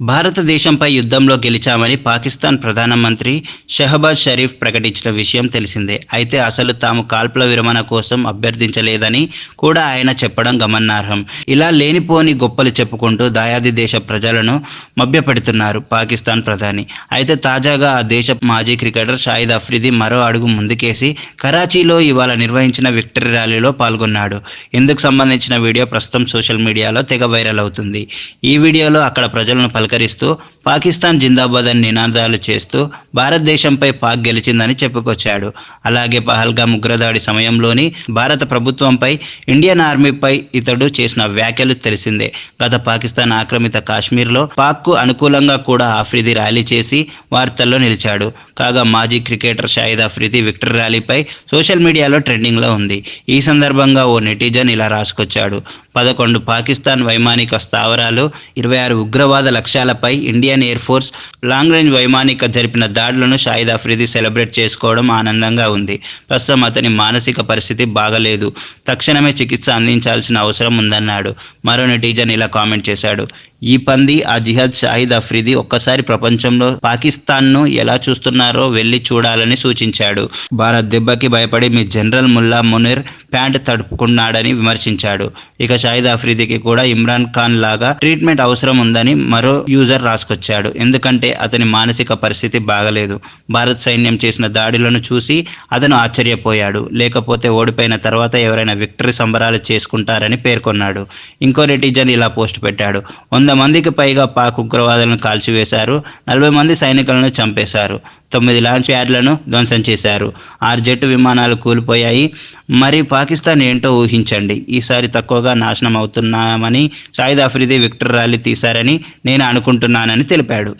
భారతదేశంపై యుద్ధంలో గెలిచామని పాకిస్తాన్ ప్రధానమంత్రి షెహబాజ్ షరీఫ్ ప్రకటించిన విషయం తెలిసిందే. అయితే అసలు తాము కాల్పుల విరమణ కోసం అభ్యర్థించలేదని కూడా ఆయన చెప్పడం గమనార్హం. ఇలా లేనిపోని గొప్పలు చెప్పుకుంటూ దాయాది దేశ ప్రజలను మభ్యపెడుతున్నారు పాకిస్తాన్ ప్రధాని. అయితే తాజాగా ఆ దేశ మాజీ క్రికెటర్ షాహిద్ అఫ్రిది మరో అడుగు ముందుకేసి కరాచీలో ఇవాళ నిర్వహించిన విక్టరీ ర్యాలీలో పాల్గొన్నాడు. ఇందుకు సంబంధించిన వీడియో ప్రస్తుతం సోషల్ మీడియాలో తెగ వైరల్ అవుతుంది. ఈ వీడియోలో అక్కడ ప్రజలను పలకరిస్తూ పాకిస్తాన్ జిందాబాద్ అని నినాదాలు చేస్తూ భారతదేశంపై పాక్ గెలిచిందని చెప్పుకొచ్చాడు. అలాగే పహల్గామ్ ఉగ్రదాడి సమయంలోని భారత ప్రభుత్వంపై ఇండియన్ ఆర్మీపై ఇతడు చేసిన వ్యాఖ్యలు తెలిసిందే. గత పాకిస్తాన్ ఆక్రమిత కాశ్మీర్లో పాక్కు అనుకూలంగా కూడా ఆఫ్రిది ర్యాలీ చేసి వార్తల్లో నిలిచాడు. కాగా మాజీ క్రికెటర్ షాహిద్ అఫ్రిది విక్టర్ ర్యాలీపై సోషల్ మీడియాలో ట్రెండింగ్లో ఉంది. ఈ సందర్భంగా ఓ నెటిజన్ ఇలా రాసుకొచ్చాడు. పదకొండు పాకిస్తాన్ వైమానిక స్థావరాలు ఇరవై ఆరు ఉగ్రవాద లక్ష్యాలపై Indian air force long range వైమానిక జరిపిన దాడులను షాహిద్ అఫ్రిది సెలబ్రేట్ చేసుకోవడం ఆనందంగా ఉంది. ప్రస్తుతం అతని మానసిక పరిస్థితి బాగలేదు. తక్షణమే చికిత్స అందించాల్సిన అవసరం ఉందన్నాడు. మరో నెటిజన్ ఇలా కామెంట్ చేశాడు. ఈ పంది ఆ జిహాద్ షాహిద్ అఫ్రిది ఒక్కసారి ప్రపంచంలో పాకిస్తాన్ను ఎలా చూస్తున్నారు? వెళ్ళి చూడాలని సూచించాడు. భారత్ దెబ్బకి భయపడి మీ జనరల్ ముల్లా మునీర్ ప్యాంట్ తడుపుకున్నాడని విమర్శించాడు. ఇక షాహిద్ అఫ్రిదికి కూడా ఇమ్రాన్ ఖాన్ లాగా ట్రీట్మెంట్ అవసరం ఉందని మరో యూజర్ రాసుకొచ్చాడు. ఎందుకంటే అతని మానసిక పరిస్థితి బాగలేదు. భారత్ సైన్యం చేసిన దాడులను చూసి అతను ఆశ్చర్యపోయాడు. లేకపోతే ఓడిపోయిన తర్వాత ఎవరైనా విక్టరీ సంబరాలు చేసుకుంటారని పేర్కొన్నాడు. ఇంకో నెటిజన్ ఇలా పోస్ట్ పెట్టాడు. వంద మందికి పైగా పాక్ ఉగ్రవాదులను కాల్చివేశారు. నలభై మంది సైనికులను చంపేశారు. తొమ్మిది లాంచ్ ప్యాడ్లను ధ్వంసం చేశారు. ఆరు జట్టు విమానాలు కూలిపోయాయి. మరి పాకిస్తాన్ ఏంటో ఊహించండి. ఈసారి తక్కువగా నాశనం అవుతున్నామని సాయిద్ ఆఫ్రిది విక్టర్ ర్యాలీ తీశారని నేను అనుకుంటున్నానని తెలిపాడు.